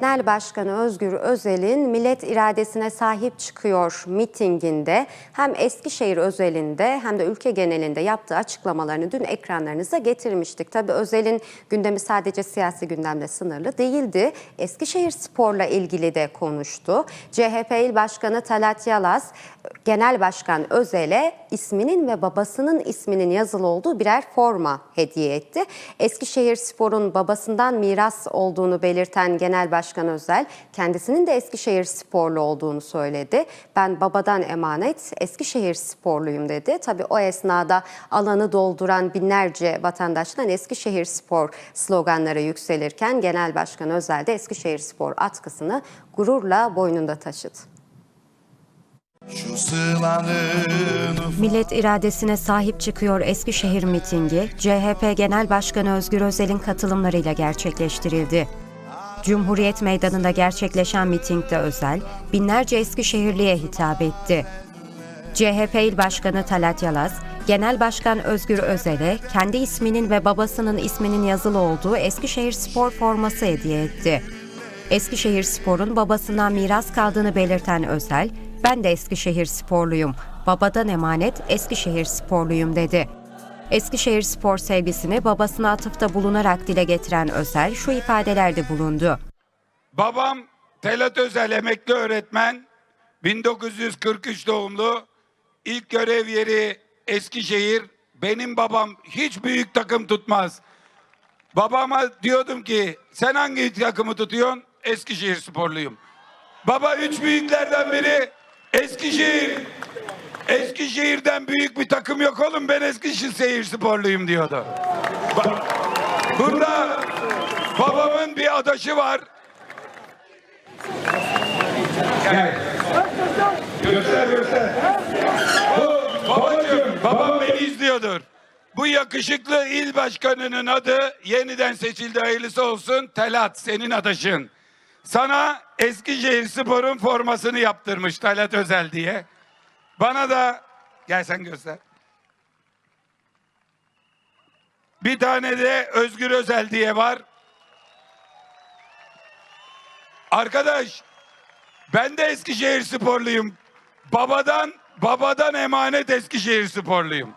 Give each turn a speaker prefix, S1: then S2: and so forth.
S1: Genel Başkanı Özgür Özel'in millet iradesine sahip çıkıyor mitinginde hem Eskişehir özelinde hem de ülke genelinde yaptığı açıklamalarını dün ekranlarınıza getirmiştik. Tabii Özel'in gündemi sadece siyasi gündemle sınırlı değildi. Eskişehir Spor'la ilgili de konuştu. CHP İl Başkanı Talat Yalaz, Genel Başkan Özel'e isminin ve babasının isminin yazılı olduğu birer forma hediye etti. Eskişehir Spor'un babasından miras olduğunu belirten Genel Başkan Özel, kendisinin de Eskişehir Sporlu olduğunu söyledi. Ben babadan emanet Eskişehir Sporluyum dedi. Tabii o esnada alanı dolduran binlerce vatandaştan Eskişehir Spor sloganları yükselirken Genel Başkan Özel de Eskişehir Spor atkısını gururla boynunda taşıdı. Millet iradesine sahip çıkıyor Eskişehir mitingi, CHP Genel Başkanı Özgür Özel'in katılımlarıyla gerçekleştirildi. Cumhuriyet Meydanı'nda gerçekleşen mitingde Özel, binlerce Eskişehirliye hitap etti. CHP İl Başkanı Talat Yalaz, Genel Başkan Özgür Özel'e kendi isminin ve babasının isminin yazılı olduğu Eskişehir Spor forması hediye etti. Eskişehir Spor'un babasından miras kaldığını belirten Özel, ben de Eskişehir Sporluyum, babadan emanet Eskişehir Sporluyum dedi. Eskişehir Spor sevgisini babasına atıfta bulunarak dile getiren Özel şu ifadelerde bulundu.
S2: Babam Telat Özel emekli öğretmen. 1943 doğumlu. İlk görev yeri Eskişehir. Benim babam hiç büyük takım tutmaz. Babama diyordum ki sen hangi takımı tutuyorsun? Eskişehir sporluyum. Baba üç büyüklerden biri Eskişehir. Eskişehir'den büyük bir takım yok oğlum ben Eskişehir sporluyum diyordu. Ba- Burada babamın bir adaşı var. Gel. Göster göster. Babam beni izliyordur. Bu yakışıklı il başkanının adı yeniden seçildi hayırlısı olsun. Telat senin adaşın. Sana Eskişehir Spor'un formasını yaptırmış Talat Özel diye. Bana da gel sen göster. Bir tane de Özgür Özel diye var. Arkadaş ben de Eskişehir sporluyum. Babadan babadan emanet Eskişehir sporluyum.